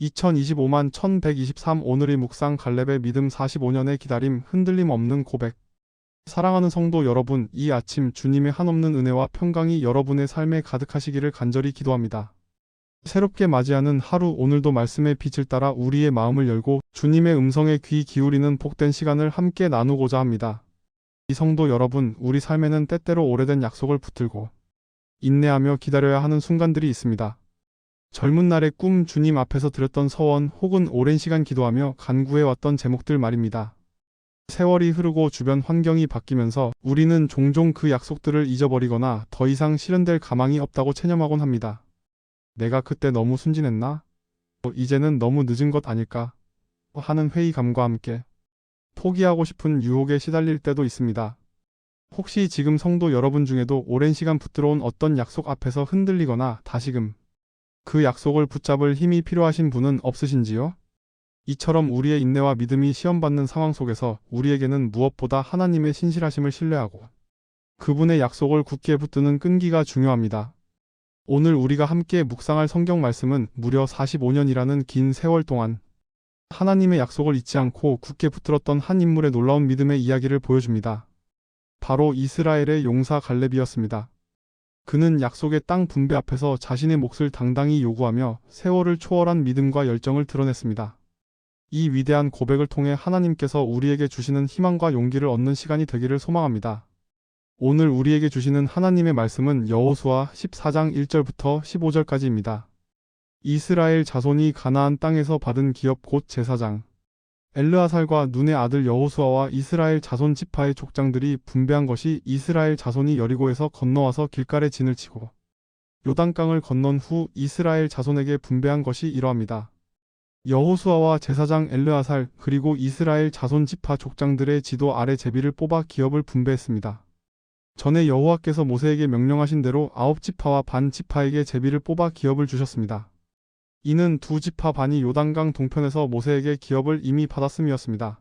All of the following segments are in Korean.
2025만 1123 오늘의 묵상 갈렙의 믿음 45년의 기다림 흔들림 없는 고백 사랑하는 성도 여러분 이 아침 주님의 한없는 은혜와 평강이 여러분의 삶에 가득하시기를 간절히 기도합니다. 새롭게 맞이하는 하루 오늘도 말씀의 빛을 따라 우리의 마음을 열고 주님의 음성에 귀 기울이는 복된 시간을 함께 나누고자 합니다. 이 성도 여러분 우리 삶에는 때때로 오래된 약속을 붙들고 인내하며 기다려야 하는 순간들이 있습니다. 젊은 날의 꿈 주님 앞에서 드렸던 서원 혹은 오랜 시간 기도하며 간구해왔던 제목들 말입니다. 세월이 흐르고 주변 환경이 바뀌면서 우리는 종종 그 약속들을 잊어버리거나 더 이상 실현될 가망이 없다고 체념하곤 합니다. 내가 그때 너무 순진했나? 어, 이제는 너무 늦은 것 아닐까? 하는 회의감과 함께 포기하고 싶은 유혹에 시달릴 때도 있습니다. 혹시 지금 성도 여러분 중에도 오랜 시간 붙들어온 어떤 약속 앞에서 흔들리거나 다시금 그 약속을 붙잡을 힘이 필요하신 분은 없으신지요? 이처럼 우리의 인내와 믿음이 시험받는 상황 속에서 우리에게는 무엇보다 하나님의 신실하심을 신뢰하고 그분의 약속을 굳게 붙드는 끈기가 중요합니다. 오늘 우리가 함께 묵상할 성경 말씀은 무려 45년이라는 긴 세월 동안 하나님의 약속을 잊지 않고 굳게 붙들었던 한 인물의 놀라운 믿음의 이야기를 보여줍니다. 바로 이스라엘의 용사 갈렙이었습니다. 그는 약속의 땅 분배 앞에서 자신의 몫을 당당히 요구하며 세월을 초월한 믿음과 열정을 드러냈습니다. 이 위대한 고백을 통해 하나님께서 우리에게 주시는 희망과 용기를 얻는 시간이 되기를 소망합니다. 오늘 우리에게 주시는 하나님의 말씀은 여호수아 14장 1절부터 15절까지입니다. 이스라엘 자손이 가나안 땅에서 받은 기업 곧 제사장 엘르아살과 눈의 아들 여호수아와 이스라엘 자손 지파의 족장들이 분배한 것이 이스라엘 자손이 여리고에서 건너와서 길가에 진을 치고 요단강을 건넌 후 이스라엘 자손에게 분배한 것이 이러합니다. 여호수아와 제사장 엘르아살 그리고 이스라엘 자손 지파 족장들의 지도 아래 제비를 뽑아 기업을 분배했습니다. 전에 여호와께서 모세에게 명령하신 대로 아홉 지파와 반 지파에게 제비를 뽑아 기업을 주셨습니다. 이는 두 지파 반이 요단강 동편에서 모세에게 기업을 이미 받았음이었습니다.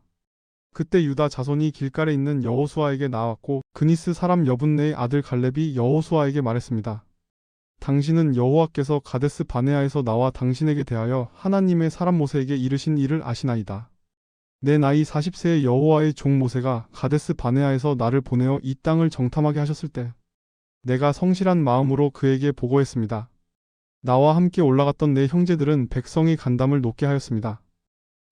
그때 유다 자손이 길가에 있는 여호수아에게 나왔고 그니스 사람 여분네의 아들 갈렙이 여호수아에게 말했습니다. 당신은 여호와께서 가데스 바네아에서 나와 당신에게 대하여 하나님의 사람 모세에게 이르신 일을 아시나이다. 내 나이 40세의 여호와의 종 모세가 가데스 바네아에서 나를 보내어 이 땅을 정탐하게 하셨을 때 내가 성실한 마음으로 그에게 보고했습니다. 나와 함께 올라갔던 내 형제들은 백성의 간담을 높게 하였습니다.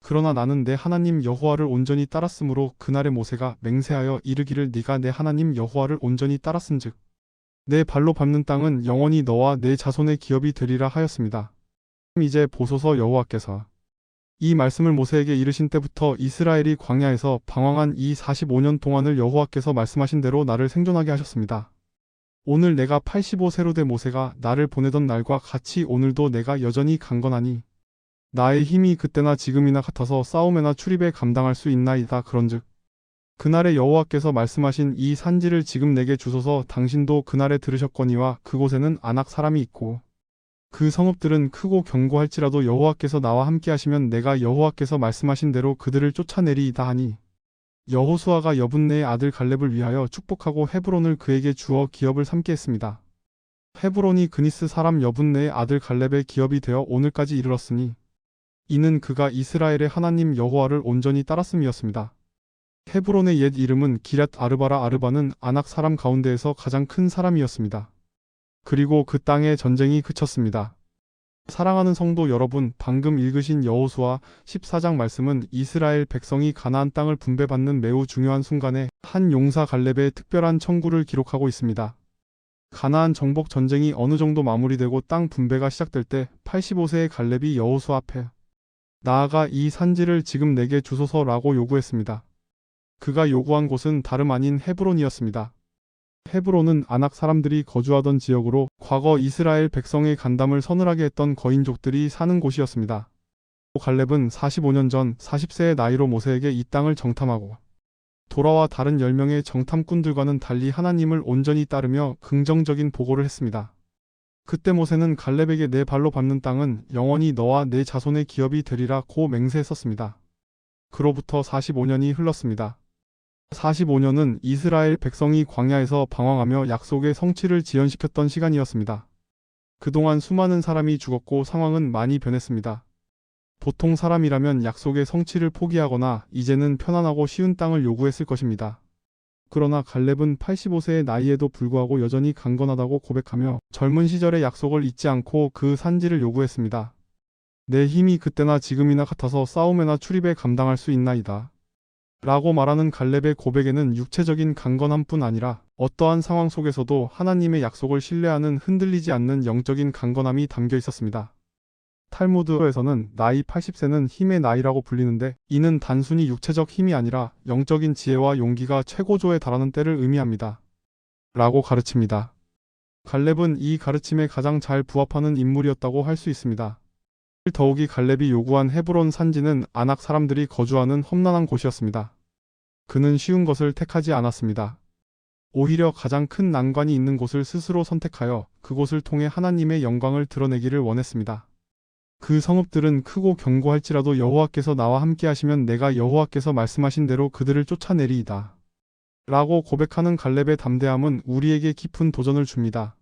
그러나 나는 내 하나님 여호와를 온전히 따랐으므로 그날의 모세가 맹세하여 이르기를 네가 내 하나님 여호와를 온전히 따랐은즉 내 발로 밟는 땅은 영원히 너와 내 자손의 기업이 되리라 하였습니다. 이제 보소서 여호와께서 이 말씀을 모세에게 이르신 때부터 이스라엘이 광야에서 방황한 이 45년 동안을 여호와께서 말씀하신 대로 나를 생존하게 하셨습니다. 오늘 내가 85세로 된 모세가 나를 보내던 날과 같이 오늘도 내가 여전히 강건하니 나의 힘이 그때나 지금이나 같아서 싸움에나 출입에 감당할 수 있나이다 그런즉 그날에 여호와께서 말씀하신 이 산지를 지금 내게 주소서 당신도 그날에 들으셨거니와 그곳에는 안악 사람이 있고 그 성읍들은 크고 견고할지라도 여호와께서 나와 함께 하시면 내가 여호와께서 말씀하신 대로 그들을 쫓아내리이다 하니 여호수아가 여분네의 아들 갈렙을 위하여 축복하고 헤브론을 그에게 주어 기업을 삼게 했습니다. 헤브론이 그니스 사람 여분네의 아들 갈렙의 기업이 되어 오늘까지 이르렀으니 이는 그가 이스라엘의 하나님 여호와를 온전히 따랐음이었습니다. 헤브론의 옛 이름은 기랏 아르바라 아르바는 아낙 사람 가운데에서 가장 큰 사람이었습니다. 그리고 그 땅에 전쟁이 그쳤습니다. 사랑하는 성도 여러분, 방금 읽으신 여호수아 14장 말씀은 이스라엘 백성이 가나안 땅을 분배받는 매우 중요한 순간에 한 용사 갈렙의 특별한 청구를 기록하고 있습니다. 가나안 정복 전쟁이 어느 정도 마무리되고 땅 분배가 시작될 때 85세의 갈렙이 여호수아 앞에 나아가 이 산지를 지금 내게 주소서라고 요구했습니다. 그가 요구한 곳은 다름 아닌 헤브론이었습니다. 헤브론은 아낙 사람들이 거주하던 지역으로 과거 이스라엘 백성의 간담을 서늘하게 했던 거인족들이 사는 곳이었습니다. 갈렙은 45년 전 40세의 나이로 모세에게 이 땅을 정탐하고 돌아와 다른 10명의 정탐꾼들과는 달리 하나님을 온전히 따르며 긍정적인 보고를 했습니다. 그때 모세는 갈렙에게 내 발로 밟는 땅은 영원히 너와 내 자손의 기업이 되리라 고 맹세했었습니다. 그로부터 45년이 흘렀습니다. 45년은 이스라엘 백성이 광야에서 방황하며 약속의 성취를 지연시켰던 시간이었습니다. 그동안 수많은 사람이 죽었고 상황은 많이 변했습니다. 보통 사람이라면 약속의 성취를 포기하거나 이제는 편안하고 쉬운 땅을 요구했을 것입니다. 그러나 갈렙은 85세의 나이에도 불구하고 여전히 강건하다고 고백하며 젊은 시절의 약속을 잊지 않고 그 산지를 요구했습니다. 내 힘이 그때나 지금이나 같아서 싸움에나 출입에 감당할 수 있나이다. 라고 말하는 갈렙의 고백에는 육체적인 강건함뿐 아니라 어떠한 상황 속에서도 하나님의 약속을 신뢰하는 흔들리지 않는 영적인 강건함이 담겨 있었습니다. 탈무드에서는 나이 80세는 힘의 나이라고 불리는데 이는 단순히 육체적 힘이 아니라 영적인 지혜와 용기가 최고조에 달하는 때를 의미합니다. 라고 가르칩니다. 갈렙은 이 가르침에 가장 잘 부합하는 인물이었다고 할 수 있습니다. 더욱이 갈렙이 요구한 헤브론 산지는 아낙 사람들이 거주하는 험난한 곳이었습니다. 그는 쉬운 것을 택하지 않았습니다. 오히려 가장 큰 난관이 있는 곳을 스스로 선택하여 그곳을 통해 하나님의 영광을 드러내기를 원했습니다. 그 성읍들은 크고 견고할지라도 여호와께서 나와 함께 하시면 내가 여호와께서 말씀하신 대로 그들을 쫓아내리이다. 라고 고백하는 갈렙의 담대함은 우리에게 깊은 도전을 줍니다.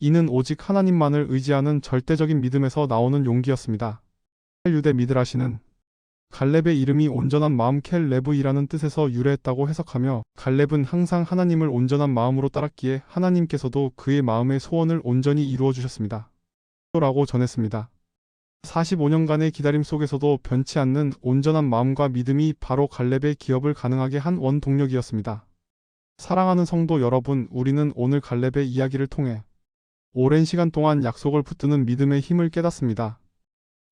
이는 오직 하나님만을 의지하는 절대적인 믿음에서 나오는 용기였습니다. 유대 미드라시는 갈렙의 이름이 온전한 마음 켈레브이라는 뜻에서 유래했다고 해석하며 갈렙은 항상 하나님을 온전한 마음으로 따랐기에 하나님께서도 그의 마음의 소원을 온전히 이루어 주셨습니다. 라고 전했습니다. 45년간의 기다림 속에서도 변치 않는 온전한 마음과 믿음이 바로 갈렙의 기업을 가능하게 한 원동력이었습니다. 사랑하는 성도 여러분, 우리는 오늘 갈렙의 이야기를 통해 오랜 시간 동안 약속을 붙드는 믿음의 힘을 깨닫습니다.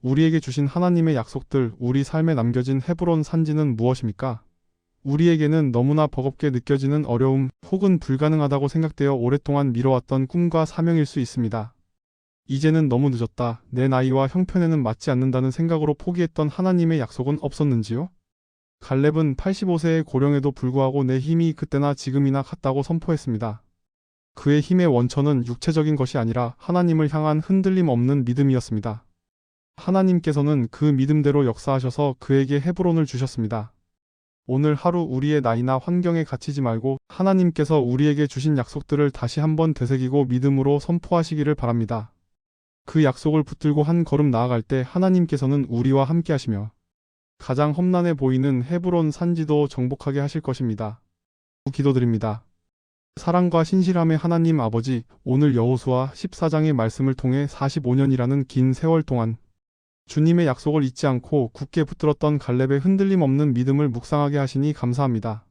우리에게 주신 하나님의 약속들, 우리 삶에 남겨진 헤브론 산지는 무엇입니까? 우리에게는 너무나 버겁게 느껴지는 어려움 혹은 불가능하다고 생각되어 오랫동안 미뤄왔던 꿈과 사명일 수 있습니다. 이제는 너무 늦었다. 내 나이와 형편에는 맞지 않는다는 생각으로 포기했던 하나님의 약속은 없었는지요? 갈렙은 85세의 고령에도 불구하고 내 힘이 그때나 지금이나 같다고 선포했습니다. 그의 힘의 원천은 육체적인 것이 아니라 하나님을 향한 흔들림 없는 믿음이었습니다. 하나님께서는 그 믿음대로 역사하셔서 그에게 헤브론을 주셨습니다. 오늘 하루 우리의 나이나 환경에 갇히지 말고 하나님께서 우리에게 주신 약속들을 다시 한번 되새기고 믿음으로 선포하시기를 바랍니다. 그 약속을 붙들고 한 걸음 나아갈 때 하나님께서는 우리와 함께 하시며 가장 험난해 보이는 헤브론 산지도 정복하게 하실 것입니다. 기도드립니다. 사랑과 신실함의 하나님 아버지, 오늘 여호수아 14장의 말씀을 통해 45년이라는 긴 세월 동안 주님의 약속을 잊지 않고 굳게 붙들었던 갈렙의 흔들림 없는 믿음을 묵상하게 하시니 감사합니다.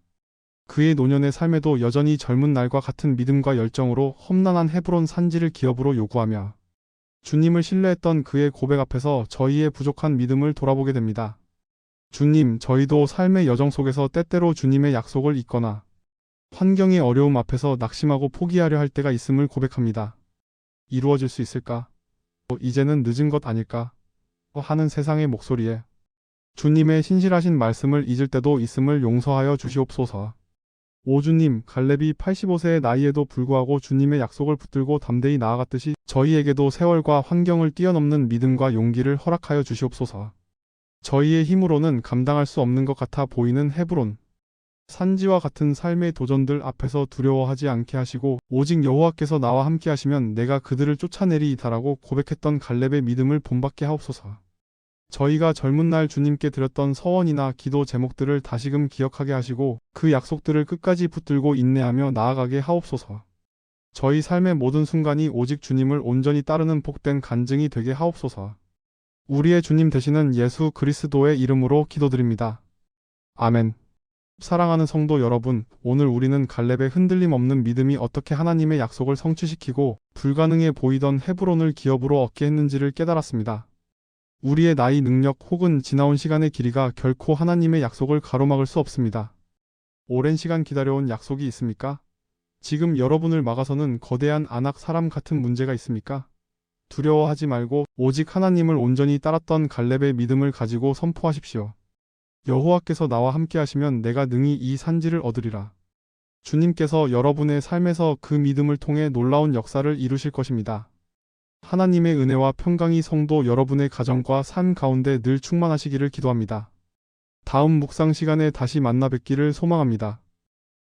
그의 노년의 삶에도 여전히 젊은 날과 같은 믿음과 열정으로 험난한 헤브론 산지를 기업으로 요구하며 주님을 신뢰했던 그의 고백 앞에서 저희의 부족한 믿음을 돌아보게 됩니다. 주님, 저희도 삶의 여정 속에서 때때로 주님의 약속을 잊거나 환경의 어려움 앞에서 낙심하고 포기하려 할 때가 있음을 고백합니다. 이루어질 수 있을까? 어, 이제는 늦은 것 아닐까? 하는 세상의 목소리에 주님의 신실하신 말씀을 잊을 때도 있음을 용서하여 주시옵소서. 오주님, 갈렙이 85세의 나이에도 불구하고 주님의 약속을 붙들고 담대히 나아갔듯이 저희에게도 세월과 환경을 뛰어넘는 믿음과 용기를 허락하여 주시옵소서. 저희의 힘으로는 감당할 수 없는 것 같아 보이는 헤브론. 산지와 같은 삶의 도전들 앞에서 두려워하지 않게 하시고 오직 여호와께서 나와 함께 하시면 내가 그들을 쫓아내리이다라고 고백했던 갈렙의 믿음을 본받게 하옵소서. 저희가 젊은 날 주님께 드렸던 서원이나 기도 제목들을 다시금 기억하게 하시고 그 약속들을 끝까지 붙들고 인내하며 나아가게 하옵소서. 저희 삶의 모든 순간이 오직 주님을 온전히 따르는 복된 간증이 되게 하옵소서. 우리의 주님 되시는 예수 그리스도의 이름으로 기도드립니다. 아멘. 사랑하는 성도 여러분, 오늘 우리는 갈렙의 흔들림 없는 믿음이 어떻게 하나님의 약속을 성취시키고 불가능해 보이던 헤브론을 기업으로 얻게 했는지를 깨달았습니다. 우리의 나이 능력 혹은 지나온 시간의 길이가 결코 하나님의 약속을 가로막을 수 없습니다. 오랜 시간 기다려온 약속이 있습니까? 지금 여러분을 막아서는 거대한 안악 사람 같은 문제가 있습니까? 두려워하지 말고 오직 하나님을 온전히 따랐던 갈렙의 믿음을 가지고 선포하십시오. 여호와께서 나와 함께 하시면 내가 능히 이 산지를 얻으리라. 주님께서 여러분의 삶에서 그 믿음을 통해 놀라운 역사를 이루실 것입니다. 하나님의 은혜와 평강이 성도 여러분의 가정과 삶 가운데 늘 충만하시기를 기도합니다. 다음 묵상 시간에 다시 만나 뵙기를 소망합니다.